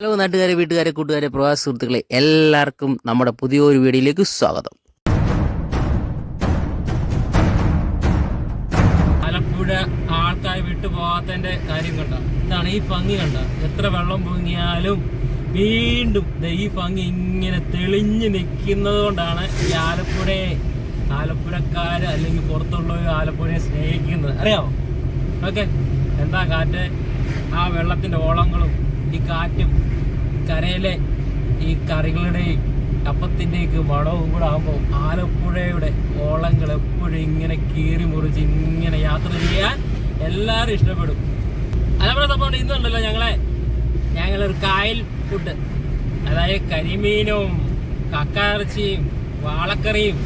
Hello നാട്ടുകാരെ വീട്ടുകാരെ കൂട്ടുകാരെ പ്രവാസി സുഹൃത്തുക്കളെ എല്ലാവർക്കും നമ്മുടെ പുതിയൊരു വീഡിയോയിലേക്ക് സ്വാഗതം. ആലപ്പുഴ ആൾക്കാർ വിട്ടു പോകാത്തതിന്റെ കാര്യം കണ്ട. എന്താണ് ഈ ഭംഗി കണ്ട. എത്ര വെള്ളം പൊങ്ങിയാലും വീണ്ടും ഈ ഭംഗി ഇങ്ങനെ തെളിഞ്ഞു നിൽക്കുന്നത് കൊണ്ടാണ് ഈ ആലപ്പുഴയെ ആലപ്പുഴക്കാര് അല്ലെങ്കിൽ പുറത്തുള്ളവർ ആലപ്പുഴയെ സ്നേഹിക്കുന്നത്. അറിയാമോ ഓക്കെ. എന്താ കാറ്റ്? ആ വെള്ളത്തിന്റെ ഓളങ്ങളും ഈ കാറ്റും കരയിലെ ഈ കറികളുടെയും അപ്പത്തിന്റെയൊക്കെ മണവും കൂടെ ആകുമ്പോൾ ആലപ്പുഴയുടെ ഓളങ്ങൾ എപ്പോഴും ഇങ്ങനെ കീറി മുറിച്ച് ഇങ്ങനെ യാത്ര ചെയ്യാൻ എല്ലാവരും ഇഷ്ടപ്പെടും. അതേപോലെ സംഭവം ഇന്നുണ്ടല്ലോ ഞങ്ങളെ ഞങ്ങളൊരു കായൽ ഫുഡ് അതായത് കരിമീനും കക്കയിറച്ചിയും വാളക്കറിയും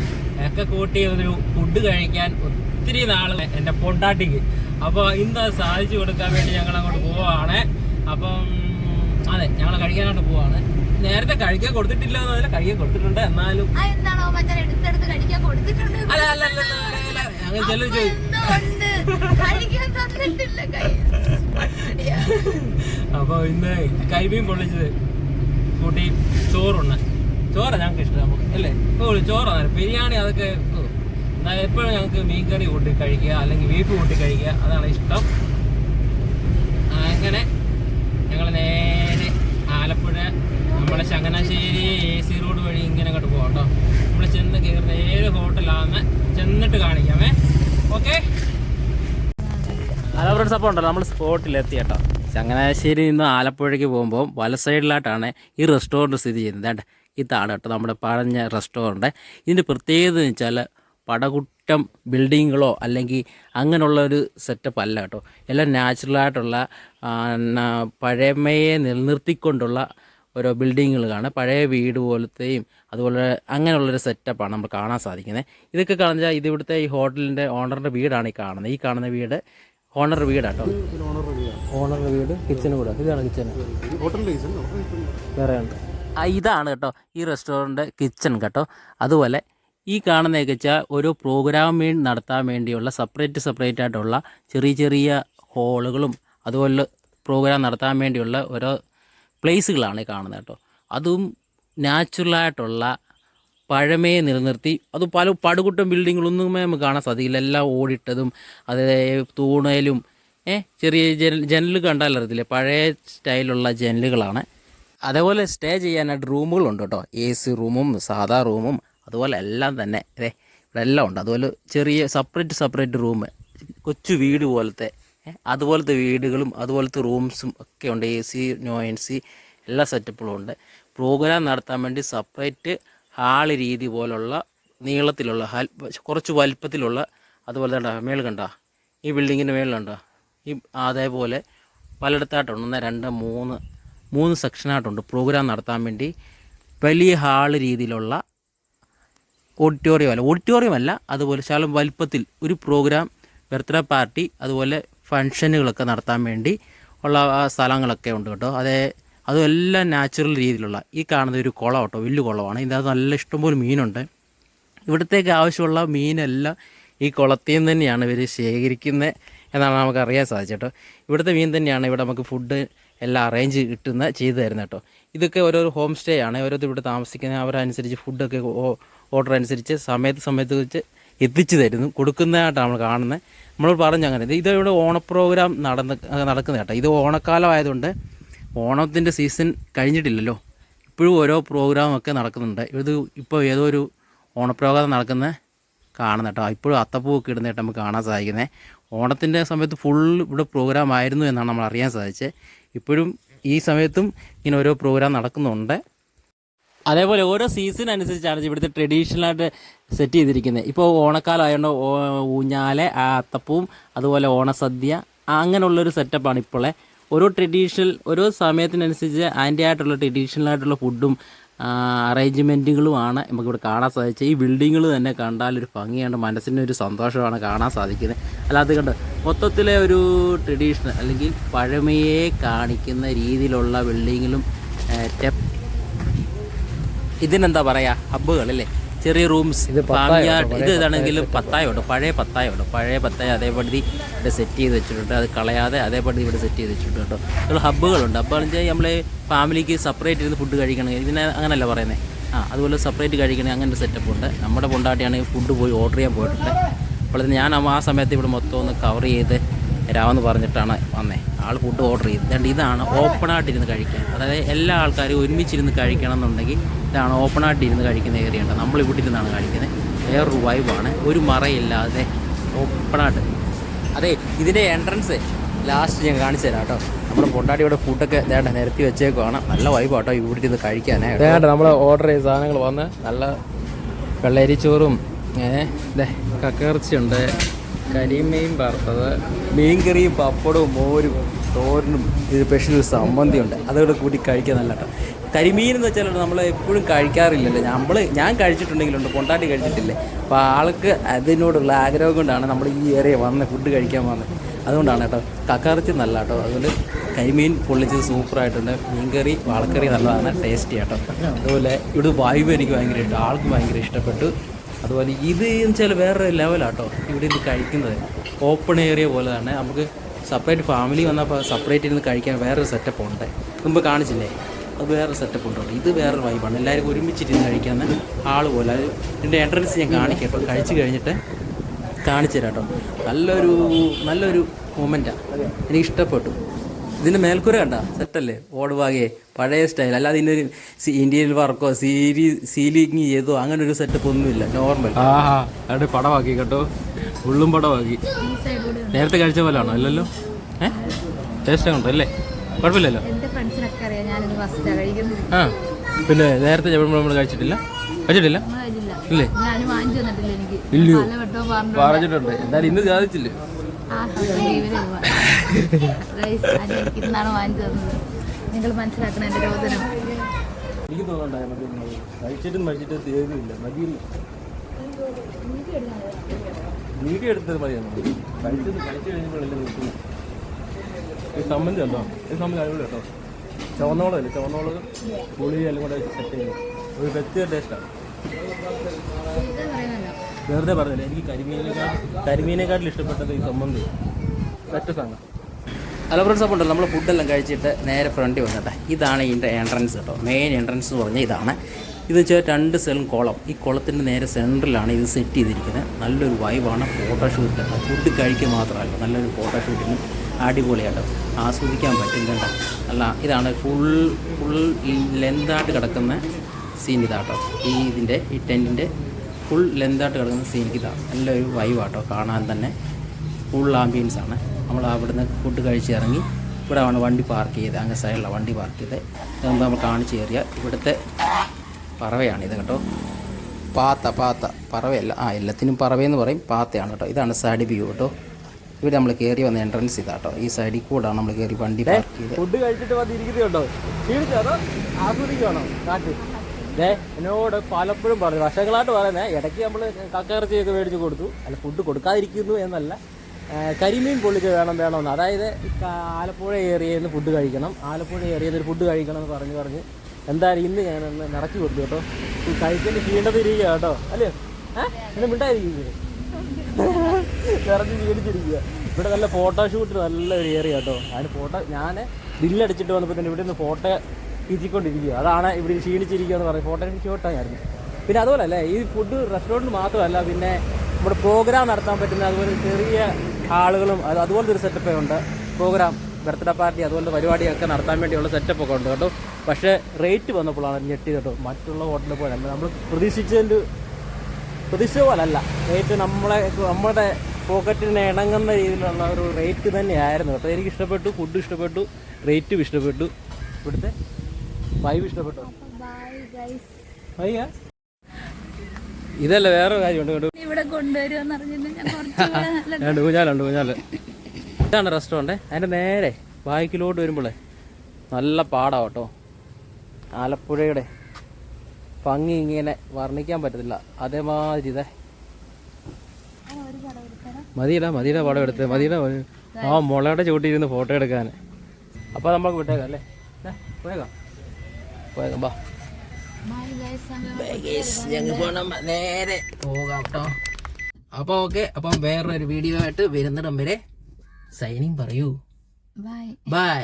ഒക്കെ കൂട്ടി ഒരു ഫുഡ് കഴിക്കാൻ ഒത്തിരി നാൾ എന്റെ പൊണ്ടാട്ടിക്ക്. അപ്പോൾ ഇന്ന് സാധിച്ചു കൊടുക്കാൻ വേണ്ടി ഞങ്ങൾ അങ്ങോട്ട് പോവാണ്. അപ്പം അതെ ഞങ്ങൾ കഴിക്കാനായിട്ട് പോവാണ്. നേരത്തെ കഴിക്കാൻ കൊടുത്തിട്ടില്ല എന്നല്ല കഴിക്കാൻ കൊടുത്തിട്ടുണ്ട് എന്നാലും. ആ എന്താണോ മച്ചാൻ എടുത്തെടുത്ത് കഴിക്കാൻ കൊടുത്തിട്ടുണ്ട്. അല്ല അല്ല അല്ല അങ്ങനെ അല്ല. അപ്പൊ ഇന്ന് കൈമീൻ പൊള്ളിച്ചത് കൂട്ടി ചോറുണ്ട് ചോറ ഞങ്ങൾക്ക് ഇഷ്ടം നമുക്ക് അല്ലേ? ഇപ്പൊ ചോറാണ് ബിരിയാണി അതൊക്കെ എപ്പോഴും ഞങ്ങൾക്ക് മീൻ കറി കൂട്ടി കഴിക്കുക അല്ലെങ്കിൽ ബീഫ് കൂട്ടി കഴിക്കുക അതാണ് ഇഷ്ടം. അങ്ങനെ ഞങ്ങൾ നേരെ ആലപ്പുഴ നമ്മളെ ചങ്ങനാശ്ശേരി എ സി റോഡ് വഴി ഇങ്ങനെ അങ്ങോട്ട് പോകാം കേട്ടോ നമ്മൾ ചെന്ന് കയറുന്ന ഏത് ഹോട്ടലാണെന്ന് ചെന്നിട്ട് കാണിക്കാമേ. ഓക്കെ ഹലോ ഫ്രണ്ട്സ് അപ്പോൾ ഉണ്ടല്ലോ നമ്മൾ സ്പോട്ടിലെത്തി കേട്ടോ. ചങ്ങനാശ്ശേരി നിന്ന് ആലപ്പുഴയ്ക്ക് പോകുമ്പോൾ വല സൈഡിലായിട്ടാണ് ഈ റെസ്റ്റോറന്റ് സ്ഥിതി ചെയ്യുന്നത്. കേട്ടോ ഇതാണ് കേട്ടോ നമ്മുടെ പഴഞ്ഞ റെസ്റ്റോറന്റ് ഇതിന്റെ പ്രത്യേകത എന്ന് വെച്ചാൽ പടകുറ്റം ബിൽഡിങ്ങുകളോ അല്ലെങ്കിൽ അങ്ങനെയുള്ള ഒരു സെറ്റപ്പ് അല്ല കേട്ടോ. എല്ലാം നാച്ചുറലായിട്ടുള്ള പഴമയെ നിലനിർത്തിക്കൊണ്ടുള്ള ഓരോ ബിൽഡിങ്ങുകളാണ് പഴയ വീട് പോലത്തെയും അതുപോലെ അങ്ങനെയുള്ളൊരു സെറ്റപ്പാണ് നമ്മൾ കാണാൻ സാധിക്കുന്നത്. ഇതൊക്കെ കാണുന്നത് ഇത് ഇവിടുത്തെ ഈ ഹോട്ടലിന്റെ ഓണറിന്റെ വീടാണ് ഈ കാണുന്നത്. ഈ കാണുന്ന വീട് ഓണർ വീടാട്ടോ. ഓണർ വീട് കിച്ചൺ കൂടെ. ഇതാണ് കിച്ചൺ വേറെ ഉണ്ട്. ആ ഇതാണ് കേട്ടോ ഈ റെസ്റ്റോറന്റ് കിച്ചൺ കേട്ടോ. അതുപോലെ ഈ കാണുന്നതൊക്കെ വെച്ചാൽ ഒരു പ്രോഗ്രാം വേണ്ടി നടത്താൻ വേണ്ടിയുള്ള സെപ്പറേറ്റ് സെപ്പറേറ്റ് ആയിട്ടുള്ള ചെറിയ ചെറിയ ഹോളുകളും അതുപോലെ പ്രോഗ്രാം നടത്താൻ വേണ്ടിയുള്ള ഓരോ പ്ലേസുകളാണ് കാണുന്നത് കേട്ടോ. അതും നാച്ചുറലായിട്ടുള്ള പഴമയെ നിലനിർത്തി അത് പല പടുകുട്ടം ബിൽഡിങ്ങുകളൊന്നുമേ നമുക്ക് കാണാൻ സാധിക്കില്ല. എല്ലാം ഓടിട്ടതും അത് തൂണേലും ഏഹ് ചെറിയ ജനൽ ജനൽ കണ്ടാലറിയത്തില്ലേ പഴയ സ്റ്റൈലുള്ള ജനലുകളാണ്. അതേപോലെ സ്റ്റേ ചെയ്യാനായിട്ട് റൂമുകളുണ്ട് കേട്ടോ. എ സി റൂമും സാധാ റൂമും അതുപോലെ എല്ലാം തന്നെ. അതെ ഇവിടെ എല്ലാം ഉണ്ട്. അതുപോലെ ചെറിയ സെപ്പറേറ്റ് സെപ്പറേറ്റ് റൂം കൊച്ചു വീട് പോലത്തെ അതുപോലത്തെ വീടുകളും അതുപോലത്തെ റൂംസും ഒക്കെ ഉണ്ട്. A C no N C എല്ലാ സെറ്റപ്പുകളും ഉണ്ട്. പ്രോഗ്രാം നടത്താൻ വേണ്ടി സെപ്പറേറ്റ് ഹാൾ രീതി പോലുള്ള നീളത്തിലുള്ള ഹൽ കുറച്ച് വലിപ്പത്തിലുള്ള അതുപോലെ തന്നെ മേളിൽ കണ്ടോ? ഈ ബിൽഡിങ്ങിന്റെ മേളിലുണ്ടോ ഈ അതേപോലെ പലയിടത്തായിട്ടുണ്ട്. ഒന്ന് രണ്ട് മൂന്ന് മൂന്ന് സെക്ഷനായിട്ടുണ്ട് പ്രോഗ്രാം നടത്താൻ വേണ്ടി. വലിയ ഹാൾ രീതിയിലുള്ള ഓഡിറ്റോറിയം അല്ല ഓഡിറ്റോറിയം അല്ല അതുപോലെ ശകലം വലിപ്പത്തിൽ ഒരു പ്രോഗ്രാം ബർത്ത്ഡേ പാർട്ടി അതുപോലെ ഫങ്ഷനുകളൊക്കെ നടത്താൻ വേണ്ടി ഉള്ള സ്ഥലങ്ങളൊക്കെ ഉണ്ട് കേട്ടോ. അതേ അതും എല്ലാം നാച്ചുറൽ രീതിയിലുള്ള ഈ കാണുന്ന ഒരു കുളം കേട്ടോ വലിയ കുളമാണ്. ഇതിനകത്ത് നല്ല ഇഷ്ടംപോലെ മീനുണ്ട്. ഇവിടത്തേക്ക് ആവശ്യമുള്ള മീനെല്ലാം ഈ കുളത്തിൽ നിന്ന് തന്നെയാണ് ഇവർ ശേഖരിക്കുന്നത് എന്നാണ് നമുക്ക് അറിയാൻ സാധിച്ചത് കേട്ടോ. ഇവിടുത്തെ മീൻ തന്നെയാണ് ഇവിടെ നമുക്ക് ഫുഡ് എല്ലാം അറേഞ്ച് കിട്ടുന്ന ചെയ്തു തരുന്നത് കേട്ടോ. ഇതൊക്കെ ഓരോ ഹോം സ്റ്റേ ആണ്. ഓരോരുത്തർ ഇവിടെ താമസിക്കുന്ന അവരനുസരിച്ച് ഫുഡൊക്കെ ഓർഡർ അനുസരിച്ച് സമയത്ത് സമയത്ത് വെച്ച് എത്തിച്ചു തരുന്നു. കൊടുക്കുന്നതായിട്ടാണ് നമ്മൾ കാണുന്നത് നമ്മൾ പറഞ്ഞു അങ്ങനെ ഇത് ഇവിടെ ഓണ പ്രോഗ്രാം നടന്ന് നടക്കുന്ന കേട്ടോ. ഇത് ഓണക്കാലം ആയതുകൊണ്ട് ഓണത്തിന്റെ സീസൺ കഴിഞ്ഞിട്ടില്ലല്ലോ. ഇപ്പോഴും ഓരോ പ്രോഗ്രാമൊക്കെ നടക്കുന്നുണ്ട്. ഇത് ഇപ്പോൾ ഏതോ ഒരു ഓണപ്രോഗ്രാം നടക്കുന്ന കാണുന്ന കേട്ടോ. ഇപ്പോഴും അത്തപ്പൂവൊക്കെ ഇടുന്നതായിട്ട് നമുക്ക് കാണാൻ സാധിക്കുന്നത് ഓണത്തിന്റെ സമയത്ത് ഫുൾ ഇവിടെ പ്രോഗ്രാം ആയിരുന്നു എന്നാണ് നമ്മൾ അറിയാൻ സാധിച്ചത്. ഇപ്പോഴും ഈ സമയത്തും ഇങ്ങനെ ഓരോ പ്രോഗ്രാം നടക്കുന്നുണ്ട്. അതേപോലെ ഓരോ സീസൺ അനുസരിച്ചാണ് ഇവിടുത്തെ ട്രഡീഷണൽ ആയിട്ട് സെറ്റ് ചെയ്തിരിക്കുന്നത്. ഇപ്പോൾ ഓണക്കാലം ആയതുകൊണ്ട് ഊഞ്ഞാല ആ അത്തപ്പൂവും അതുപോലെ ഓണസദ്യ അങ്ങനെയുള്ളൊരു സെറ്റപ്പാണ് ഇപ്പോളെ. ഓരോ ട്രഡീഷണൽ ഓരോ സമയത്തിനനുസരിച്ച് അതിന്റെ ആയിട്ടുള്ള ട്രഡീഷണൽ ആയിട്ടുള്ള ഫുഡും അറേഞ്ച്മെന്റുകളുമാണ് നമുക്കിവിടെ കാണാൻ സാധിച്ചത്. ഈ ബിൽഡിങ്ങുകൾ തന്നെ കണ്ടാൽ ഒരു ഭംഗിയാണ് മനസ്സിന് ഒരു സന്തോഷമാണ് കാണാൻ സാധിക്കുന്നത്. അല്ലാതെ കണ്ട് മൊത്തത്തിലെ ഒരു ട്രഡീഷണൽ അല്ലെങ്കിൽ പഴമയെ കാണിക്കുന്ന രീതിയിലുള്ള ബിൽഡിങ്ങിലും ഇതിനെന്താ പറയാ? ഹബ്ബുകൾ അല്ലേ ചെറിയ റൂംസ് കേട്ടോ, ഇത് പഴയ ഇതാണെങ്കിൽ പത്തായം ഉണ്ട് പഴയ പത്തായം? ഉണ്ട് പഴയ പത്തായം അതേപടി ഇവിടെ സെറ്റ് ചെയ്ത് വെച്ചിട്ടുണ്ട്. അത് കളയാതെ അതേപടി ഇവിടെ സെറ്റ് ചെയ്ത് വെച്ചിട്ടുണ്ട് കേട്ടോ. ഹബ്ബുകളുണ്ട്. ഹബ്ബുകൾ വെച്ചാൽ നമ്മൾ ഫാമിലിക്ക് സെപ്പറേറ്റ് ഇരുന്ന് ഫുഡ് കഴിക്കണം ഇതിനെ അങ്ങനല്ല പറയുന്നത് ആ അതുപോലെ സെപ്പറേറ്റ് കഴിക്കണേ അങ്ങനെ സെറ്റപ്പ് ഉണ്ട്. നമ്മുടെ പൊണ്ടാട്ടിയാണെങ്കിൽ ഫുഡ് പോയി ഓർഡർ ചെയ്യാൻ പോയിട്ടുണ്ട്. അപ്പോൾ ഞാൻ ആ സമയത്ത് ഇവിടെ മൊത്തം ഒന്ന് കവർ ചെയ്ത് തരാമെന്ന് പറഞ്ഞിട്ടാണ് വന്നേ. ആൾ ഫുഡ് ഓർഡർ ചെയ്ത്. അതുകൊണ്ട് ഇതാണ് ഓപ്പണായിട്ടിരുന്ന് കഴിക്കാൻ. അതായത് എല്ലാ ആൾക്കാരും ഒരുമിച്ചിരുന്ന് കഴിക്കണം എന്നുണ്ടെങ്കിൽ ഇതാണ് ഓപ്പണായിട്ടിരുന്ന് കഴിക്കുന്ന ഏരിയ ഉണ്ട് നമ്മൾ ഇവിടെ ഇരുന്നാണ് കഴിക്കുന്നത് വേറൊരു വൈബാണ് ഒരു മറയില്ലാതെ ഓപ്പണായിട്ട് അതെ ഇതിന്റെ എൻട്രൻസ് ലാസ്റ്റ് ഞാൻ കാണിച്ചു തരാം കേട്ടോ നമ്മുടെ പൊണ്ടാടിയുടെ ഫുഡൊക്കെ ദേണ്ട നിരത്തി വെച്ചേക്കുവാണ്. നല്ല വൈബ് ആട്ടോ ഇവിടെ ഇരുന്ന് കഴിക്കാനേ. വേണ്ട നമ്മൾ ഓർഡർ ചെയ്ത സാധനങ്ങൾ വന്ന് നല്ല വെള്ളരിച്ചോറും ഏഹ് കക്കയിറച്ചിയുണ്ട്. കരിമീൻ വറുത്തത്. മീൻകറിയും പപ്പടവും മോരും തോരനും ഇത് സ്പെഷ്യൽ സംബന്ധിയുണ്ട്. അതോടെ കൂട്ടി കഴിക്കാൻ നല്ല കരിമീൻ എന്ന് വെച്ചാൽ നമ്മൾ എപ്പോഴും കഴിക്കാറില്ലല്ലോ. നമ്മൾ ഞാൻ കഴിച്ചിട്ടുണ്ടെങ്കിലുണ്ട് കൊണ്ടാട്ടി കഴിച്ചിട്ടില്ലേ. അപ്പോൾ ആൾക്ക് അതിനോടുള്ള ആഗ്രഹം കൊണ്ടാണ് നമ്മൾ ഈ ഏരിയ വന്ന് ഫുഡ് കഴിക്കാൻ വന്നത്. അതുകൊണ്ടാണ് കേട്ടോ കക്കറിച്ച് നല്ല കേട്ടോ അതുകൊണ്ട് കരിമീൻ പൊള്ളിച്ചത് സൂപ്പറായിട്ടുണ്ട് മീൻകറി വാളക്കറി നല്ലതാണ്. ടേസ്റ്റി കേട്ടോ അതുപോലെ ഇവിടെ വായു എനിക്ക് ഭയങ്കര ഇഷ്ടം. ആൾക്ക് ഭയങ്കര ഇഷ്ടപ്പെട്ടു. അതുപോലെ ഇത് എന്ന് വെച്ചാൽ വേറൊരു ലെവലാട്ടോ ഇവിടെ ഇത് കഴിക്കുന്നത്. ഓപ്പൺ ഏരിയ പോലെ തന്നെ നമുക്ക് സെപ്പറേറ്റ് ഫാമിലി വന്നപ്പോൾ സെപ്പറേറ്റ് ഇരുന്ന് കഴിക്കാൻ വേറൊരു സെറ്റപ്പ് ഉണ്ട്. മുമ്പ് കാണിച്ചില്ലേ? അത് വേറെ സെറ്റപ്പ് ഉണ്ട്. ഇത് വേറൊരു വൈബാണ് എല്ലാവരും ഒരുമിച്ചിരുന്ന് കഴിക്കാവുന്ന ആൾ പോലെ. ഇതിന്റെ എൻട്രൻസ് ഞാൻ കാണിക്കാം അപ്പോൾ കഴിച്ച് കഴിഞ്ഞിട്ട് കാണിച്ചു തരാം കേട്ടോ. നല്ലൊരു നല്ലൊരു മൊമെന്റാണ് എനിക്ക് ഇഷ്ടപ്പെട്ടു. ഇതിന്റെ മേൽക്കൂര കണ്ട? സെറ്റല്ലേ ഓടുവാകെ പഴയ സ്റ്റൈൽ അല്ലാതെ ഇതിനൊരു സി- ഇന്ത്യയിൽ വർക്കോ സീരി സീലിങ് ചെയ്തോ അങ്ങനെ ഒരു സെറ്റപ്പ് ഒന്നുമില്ല. നോർമൽ ആഹാ അവിടെ പടമാക്കി കേട്ടോ. ഉള്ളും പടമാക്കി നേരത്തെ കഴിച്ച പോലെ ആണോ അല്ലല്ലോ ഏഹ് ടേസ്റ്റ് ഉണ്ടോ? അല്ലേ കുഴപ്പമില്ലല്ലോ? ആ പിന്നെ നേരത്തെ നമ്മൾ കഴിച്ചിട്ടില്ല? കഴിച്ചിട്ടില്ല? ഇല്ലേ? ഞാൻ വാങ്ങിച്ചു തന്നിട്ടില്ല എനിക്ക്. ഇല്ലയോ? പല പറഞ്ഞു പറഞ്ഞിട്ടുണ്ട്. എന്തായാലും ഇന്ന് സാധിച്ചില്ലേ? ഇന്നാണ് വാങ്ങിച്ചു തന്നത്. നിങ്ങൾ മനസ്സിലാക്കണം രോദനം എനിക്ക് തീരുന്നില്ല. മതിയില്ല എടുത്തത് മതിയാണ് കഴിച്ചത് കഴിച്ചു കഴിഞ്ഞപ്പോഴല്ലേ നിൽക്കുന്നത് ഈ സമ്മന്തി ഉണ്ടോ? ഈ സമ്മന്തി അടിപൊളി കേട്ടോ. ചുവന്നോളല്ലേ ചുവന്നോൾ പുളി എല്ലാം കൂടെ സെറ്റ് ചെയ്ത്. ഒരു പ്രത്യേക ടേസ്റ്റാണ് വെറുതെ പറഞ്ഞില്ല എനിക്ക് കരിമീനേക്കാൾ കരിമീനേക്കാട്ടിൽ ഇഷ്ടപ്പെട്ടത് ഈ സമ്മന്തി മറ്റു സാധനം. ഹലോ ഫ്രണ്ട്സ് അപ്പോൾ ഉണ്ടല്ലോ നമ്മൾ ഫുഡെല്ലാം കഴിച്ചിട്ട് നേരെ ഫ്രണ്ടിൽ വന്നിട്ടെ. ഇതാണ് ഇതിന്റെ എൻട്രൻസ് കേട്ടോ. മെയിൻ എൻട്രൻസ് എന്ന് പറഞ്ഞാൽ ഇതാണ്. ഇത് വെച്ചാൽ രണ്ട് സെലും കുളം. ഈ കുളത്തിന്റെ നേരെ സെന്ററിലാണ് ഇത് സെറ്റ് ചെയ്തിരിക്കുന്നത്. നല്ലൊരു വൈബാണ് ഫോട്ടോഷൂട്ട് ഫുഡ് കഴിക്കുക മാത്രമല്ല നല്ലൊരു ഫോട്ടോഷൂട്ടിന് അടിപൊളിയാട്ടോ ആസ്വദിക്കാൻ പറ്റും കണ്ടോ അല്ല ഇതാണ് ഫുൾ ഫുൾ ലെന്തായിട്ട് കിടക്കുന്ന സീൻ ഇതാട്ടോ. ഈ ഇതിന്റെ ഈ ടെന്റിന്റെ ഫുൾ ലെന്തായിട്ട് കിടക്കുന്ന സീനിക്ക് ഇതാണ് നല്ലൊരു വൈവാട്ടോ കാണാൻ തന്നെ ഫുൾ ആംബിയൻസ് ആണ്. നമ്മൾ അവിടുന്ന് ഫുഡ് കഴിച്ച് ഇറങ്ങി ഇവിടെ ആണ് വണ്ടി പാർക്ക് ചെയ്ത് അങ്ങ് സൈഡിലാണ് വണ്ടി പാർക്ക് ചെയ്ത് ഇതാകുമ്പോൾ നമ്മൾ കാണിച്ച് കയറിയ ഇവിടുത്തെ പറവയാണ് ഇത് കേട്ടോ. പാത്ത പാത്ത. പറവയല്ല ആ എല്ലാത്തിനും പറവയെന്ന് പറയും. പാത്തയാണ് കേട്ടോ. ഇതാണ് സൈഡ് വ്യൂ കേട്ടോ. ഇവിടെ നമ്മൾ കയറി വന്ന എൻട്രൻസ് ഇതാട്ടോ ഈ സൈഡിൽ കൂടാണ് നമ്മൾ കയറി വണ്ടി പാർക്ക് ചെയ്ത് ഫുഡ് കഴിച്ചിട്ട് വന്നിരിക്കുന്നത് കേട്ടോ. ക്ഷീണിച്ചോ കാറ്റ്. ദേ എന്നോട് പലപ്പോഴും പറഞ്ഞു വർഷങ്ങളായിട്ട് പറയുന്നത് ഇടയ്ക്ക് നമ്മൾ കക്കയിറച്ചിയൊക്കെ മേടിച്ച് കൊടുത്തു. അല്ല ഫുഡ് കൊടുക്കാതിരിക്കുന്നു എന്നല്ല. കരിമീൻ പൊള്ളിച്ച് വേണം വേണമെന്ന്. അതായത് ആലപ്പുഴ ഏരിയയിൽ നിന്ന് ഫുഡ് കഴിക്കണം. ആലപ്പുഴ ഏരിയയിൽ ഫുഡ് കഴിക്കണം എന്ന് പറഞ്ഞ് പറഞ്ഞ് എന്തായാലും ഇന്ന് ഞാൻ ഒന്ന് നിറച്ചു കൊടുത്തു കേട്ടോ. ഈ കഴിക്കേണ്ടി ക്ഷീണത്തിരിക്കുക കേട്ടോ. അല്ലേ? ഏഹ് എന്നെ മിണ്ടായിരിക്കും നിറഞ്ഞ് ക്ഷീണിച്ചിരിക്കുക. ഇവിടെ നല്ല ഫോട്ടോഷൂട്ട് നല്ല ഒരു ഏരിയ കേട്ടോ. അതിന് ഫോട്ടോ ഞാൻ ബില്ലടിച്ചിട്ട് വന്നപ്പോൾ തന്നെ ഇവിടെ നിന്ന് ഫോട്ടോ ഇരിക്കൊണ്ടിരിക്കുക. അതാണ് ഇവിടെ ക്ഷീണിച്ചിരിക്കുക എന്ന് പറയുന്നത് ഫോട്ടോ ഷോട്ടായിരുന്നു പിന്നെ അതുപോലെ അല്ലേ ഈ ഫുഡ് റെസ്റ്റോറന്റ് മാത്രമല്ല പിന്നെ നമ്മുടെ പ്രോഗ്രാം നടത്താൻ പറ്റുന്ന അതുപോലെ ചെറിയ ആളുകളും അത് അതുപോലത്തെ ഒരു സെറ്റപ്പേ ഉണ്ട്. പ്രോഗ്രാം ബർത്ത്ഡേ പാർട്ടി അതുപോലത്തെ പരിപാടിയൊക്കെ നടത്താൻ വേണ്ടിയുള്ള സെറ്റപ്പ് ഒക്കെ ഉണ്ട് കേട്ടോ. പക്ഷേ റേറ്റ് വന്നപ്പോഴാണ് ഞെട്ടി കേട്ടോ. മറ്റുള്ള ഹോട്ടലിൽ പോലെ നമ്മൾ പ്രതീക്ഷിച്ചതിന്റെ പ്രതീക്ഷിച്ച പോലല്ല റേറ്റ് നമ്മളെ നമ്മുടെ പോക്കറ്റിന് ഇണങ്ങുന്ന രീതിയിലുള്ള ഒരു റേറ്റ് തന്നെയായിരുന്നു കേട്ടോ. എനിക്ക് ഇഷ്ടപ്പെട്ടു ഫുഡ് ഇഷ്ടപ്പെട്ടു റേറ്റും ഇഷ്ടപ്പെട്ടു. ഇവിടുത്തെ വൈബ് ഇഷ്ടപ്പെട്ടു? ഇതല്ല വേറെ കാര്യമുണ്ട് ഇവിടെ കൊണ്ടുവരുമെന്ന് ഊഞ്ഞാലുണ്ട് ഊഞ്ഞാൽ. ഇതാണ് റെസ്റ്റോറന്റ് അതിന്റെ നേരെ ബാക്കിലോട്ട് വരുമ്പോഴേ നല്ല പാടാ കേട്ടോ. ആലപ്പുഴയുടെ ഭംഗി ഇങ്ങനെ വർണിക്കാൻ പറ്റത്തില്ല. അതേമാതിരി ഇതേ. മതിയില്ല മതിയുടെ പടം എടുത്ത്. മതിയുടെ ആ മുളയുടെ ചൂട്ടിയിരുന്ന് ഫോട്ടോ എടുക്കാൻ അപ്പോൾ നമുക്ക് വിട്ടേക്കാം അല്ലേ? പോയേക്കാം. പോയേക്കാം ബാ ഞങ്ങൾ പോണം നേരെ. പോകാം കേട്ടോ അപ്പോൾ ഓക്കെ അപ്പം വേറൊരു വീഡിയോ ആയിട്ട് വരുന്നിടം വരെ സൈനിങ് പറയൂ. Bye bye